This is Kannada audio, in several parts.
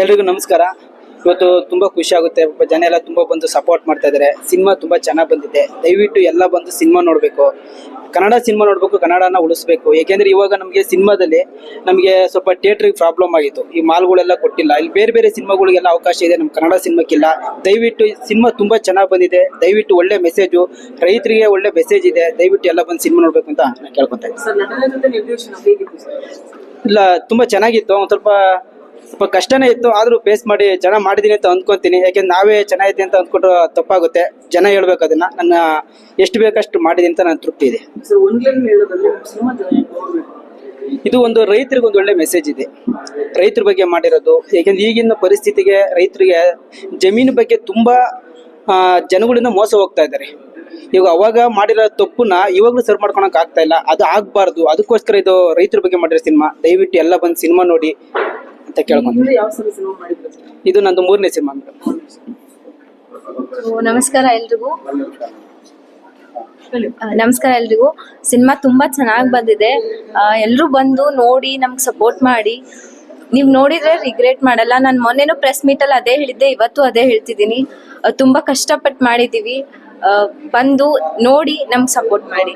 ಎಲ್ರಿಗೂ ನಮಸ್ಕಾರ. ಇವತ್ತು ತುಂಬ ಖುಷಿ ಆಗುತ್ತೆ. ಜನ ಎಲ್ಲ ತುಂಬ ಬಂದು ಸಪೋರ್ಟ್ ಮಾಡ್ತಾ ಇದಾರೆ. ಸಿನಿಮಾ ತುಂಬ ಚೆನ್ನಾಗಿ ಬಂದಿದೆ. ದಯವಿಟ್ಟು ಎಲ್ಲ ಬಂದು ಸಿನಿಮಾ ನೋಡಬೇಕು. ಕನ್ನಡ ಸಿನಿಮಾ ನೋಡಬೇಕು ಕನ್ನಡನ ಉಳಿಸ್ಬೇಕು. ಏಕೆಂದರೆ ಇವಾಗ ನಮಗೆ ಸಿನಿಮಾದಲ್ಲಿ ನಮಗೆ ಸ್ವಲ್ಪ ಥಿಯೇಟ್ರಿಗೆ ಪ್ರಾಬ್ಲಮ್ ಆಗಿತ್ತು. ಈ ಮಾಲ್ಗಳೆಲ್ಲ ಕೊಟ್ಟಿಲ್ಲ. ಇಲ್ಲಿ ಬೇರೆ ಬೇರೆ ಸಿನಿಮಾಗಳಿಗೆಲ್ಲ ಅವಕಾಶ ಇದೆ. ನಮ್ಮ ಕನ್ನಡ ಸಿನಿಮಾಕ್ಕಿಲ್ಲ. ದಯವಿಟ್ಟು ಸಿನಿಮಾ ತುಂಬ ಚೆನ್ನಾಗಿ ಬಂದಿದೆ. ದಯವಿಟ್ಟು ಒಳ್ಳೆ ಮೆಸೇಜು ರೈತರಿಗೆ ಒಳ್ಳೆ ಮೆಸೇಜ್ ಇದೆ. ದಯವಿಟ್ಟು ಎಲ್ಲ ಬಂದು ಸಿನಿಮಾ ನೋಡಬೇಕು ಅಂತ ನಾನು ಕೇಳ್ಕೊತಾ ಇದ್ದೀನಿ. ಇಲ್ಲ ತುಂಬ ಚೆನ್ನಾಗಿತ್ತು. ಒಂದು ಸ್ವಲ್ಪ ಸ್ವಲ್ಪ ಕಷ್ಟನೇ ಇತ್ತು ಆದರೂ ಫೇಸ್ ಮಾಡಿ ಚೆನ್ನಾಗಿ ಮಾಡಿದ್ದೀನಿ ಅಂತ ಅಂದ್ಕೊತೀನಿ. ಯಾಕೆಂದ್ರೆ ನಾವೇ ಚೆನ್ನಾಗಿದೆ ಅಂತ ಅಂದ್ಕೊಂಡ್ರೆ ತಪ್ಪಾಗುತ್ತೆ. ಜನ ಹೇಳ್ಬೇಕು ಅದನ್ನ. ನನ್ನ ಎಷ್ಟು ಬೇಕಷ್ಟು ಮಾಡಿದೆ ಅಂತ ನಾನು ತೃಪ್ತಿ ಇದೆ. ಇದು ಒಂದು ರೈತರಿಗೆ ಒಂದು ಒಳ್ಳೆ ಮೆಸೇಜ್ ಇದೆ. ರೈತರ ಬಗ್ಗೆ ಮಾಡಿರೋದು. ಯಾಕೆಂದ್ರೆ ಈಗಿನ ಪರಿಸ್ಥಿತಿಗೆ ರೈತರಿಗೆ ಜಮೀನು ಬಗ್ಗೆ ತುಂಬ ಆ, ಜನಗಳಿಂದ ಮೋಸ ಹೋಗ್ತಾ ಇದ್ದಾರೆ. ಇವಾಗ ಅವಾಗ ಮಾಡಿರೋ ತಪ್ಪನ್ನ ಇವಾಗಲೂ ಸರಿ ಮಾಡ್ಕೊಳಕ್ ಆಗ್ತಾ ಇಲ್ಲ. ಅದು ಆಗ್ಬಾರ್ದು. ಅದಕ್ಕೋಸ್ಕರ ಇದು ರೈತರ ಬಗ್ಗೆ ಮಾಡಿರೋ ಸಿನಿಮಾ. ದಯವಿಟ್ಟು ಎಲ್ಲ ಬಂದು ಸಿನಿಮಾ ನೋಡಿ. ಅಂತ ಕೇಳ್ಕೊಂತೀನಿ ಮಾಡಿದ್ರು? ಇದು ನಂದು ಮೂರನೇ ಸಿನಿಮಾ ನಮಸ್ಕಾರ ಎಲ್ರಿಗೂ. ನಮಸ್ಕಾರ ಎಲ್ರಿಗೂ. ಸಿನಿಮಾ ತುಂಬಾ ಚೆನ್ನಾಗಿ ಬಂದಿದೆ. ಎಲ್ಲರೂ ಬಂದು ನೋಡಿ ನಮ್ಗೆ ಸಪೋರ್ಟ್ ಮಾಡಿ. ನೀವು ನೋಡಿದ್ರೆ ರಿಗ್ರೆಟ್ ಮಾಡಲ್ಲ. ನಾನು ಮೊನ್ನೆನೂ ಪ್ರೆಸ್ ಮೀಟಲ್ಲಿ ಅದೇ ಹೇಳಿದ್ದೆ ಇವತ್ತು ಅದೇ ಹೇಳ್ತಿದ್ದೀನಿ. ತುಂಬಾ ಕಷ್ಟಪಟ್ಟು ಮಾಡಿದ್ದೀವಿ. ಬಂದು ನೋಡಿ ನಮ್ ಸಪೋರ್ಟ್ ಮಾಡಿ.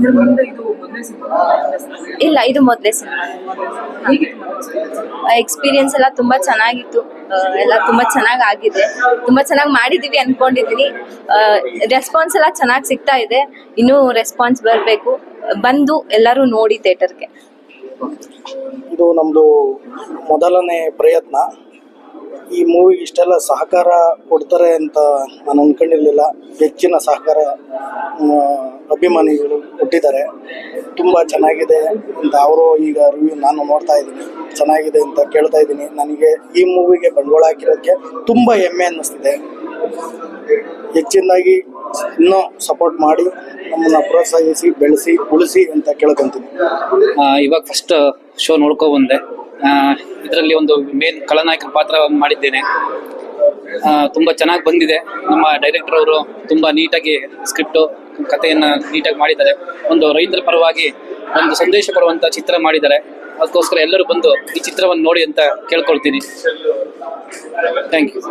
ಇದು ಮೊದಲನೇ ಇಲ್ಲ ಇದು ಮೊದಲೇ ಸಿನಿಮಾ. ಎಕ್ಸ್ಪೀರಿಯನ್ಸ್ ಎಲ್ಲ ತುಂಬಾ ಚೆನ್ನಾಗಿತ್ತು. ಎಲ್ಲ ತುಂಬಾ ಚೆನ್ನಾಗಿ ಆಗಿದೆ. ತುಂಬಾ ಚೆನ್ನಾಗಿ ಮಾಡಿದೀವಿ ಅನ್ಕೊಂಡಿದೀನಿ. ರೆಸ್ಪಾನ್ಸ್ ಎಲ್ಲ ಚೆನ್ನಾಗಿ ಸಿಗ್ತಾ ಇದೆ. ಇನ್ನೂ ರೆಸ್ಪಾನ್ಸ್ ಬರಬೇಕು. ಬಂದು ಎಲ್ಲರೂ ನೋಡಿ ಥಿಯೇಟರ್ಗೆ ಇದು ನಮ್ದು ಮೊದಲನೇ ಪ್ರಯತ್ನ. ಈ ಮೂವಿಗೆ ಇಷ್ಟೆಲ್ಲ ಸಹಕಾರ ಕೊಡ್ತಾರೆ ಅಂತ ನಾನು ಅಂದ್ಕೊಂಡಿರಲಿಲ್ಲ ಹೆಚ್ಚಿನ ಸಹಕಾರ ಅಭಿಮಾನಿಗಳು ಕೊಟ್ಟಿದ್ದಾರೆ. ತುಂಬ ಚೆನ್ನಾಗಿದೆ ಅಂತ ಅವರು ಈಗ ರಿವ್ಯೂ ನಾನು ನೋಡ್ತಾ ಇದ್ದೀನಿ. ಚೆನ್ನಾಗಿದೆ ಅಂತ ಕೇಳ್ತಾ ಇದ್ದೀನಿ. ನನಗೆ ಈ ಮೂವಿಗೆ ಬಂಡವಾಳ ಹಾಕಿರೋದಕ್ಕೆ ತುಂಬ ಹೆಮ್ಮೆ ಅನ್ನಿಸ್ತಿದೆ. ಹೆಚ್ಚಿನದಾಗಿ ಇನ್ನೂ ಸಪೋರ್ಟ್ ಮಾಡಿ, ನಮ್ಮನ್ನು ಪ್ರೋತ್ಸಾಹಿಸಿ, ಬೆಳೆಸಿ, ಉಳಿಸಿ ಅಂತ ಕೇಳ್ಕೊತೀನಿ. ಇವಾಗ ಫಸ್ಟ್ ಶೋ ನೋಡ್ಕೊ ಬಂದೆ. ಇದರಲ್ಲಿ ಒಂದು ಮೇನ್ ಖಳನಾಯಕರ ಪಾತ್ರ ಮಾಡಿದ್ದೇನೆ. ತುಂಬಾ ಚೆನ್ನಾಗಿ ಬಂದಿದೆ. ನಮ್ಮ ಡೈರೆಕ್ಟರ್ ಅವರು ತುಂಬಾ ನೀಟಾಗಿ ಸ್ಕ್ರಿಪ್ಟು ಕಥೆಯನ್ನ ನೀಟಾಗಿ ಮಾಡಿದ್ದಾರೆ. ಒಂದು ರೈತರ ಪರವಾಗಿ ಒಂದು ಸಂದೇಶ ಕೊಡುವಂಥ ಚಿತ್ರ ಮಾಡಿದ್ದಾರೆ. ಅದಕ್ಕೋಸ್ಕರ ಎಲ್ಲರೂ ಬಂದು ಈ ಚಿತ್ರವನ್ನು ನೋಡಿ ಅಂತ ಕೇಳ್ಕೊಳ್ತೀನಿ. Thank you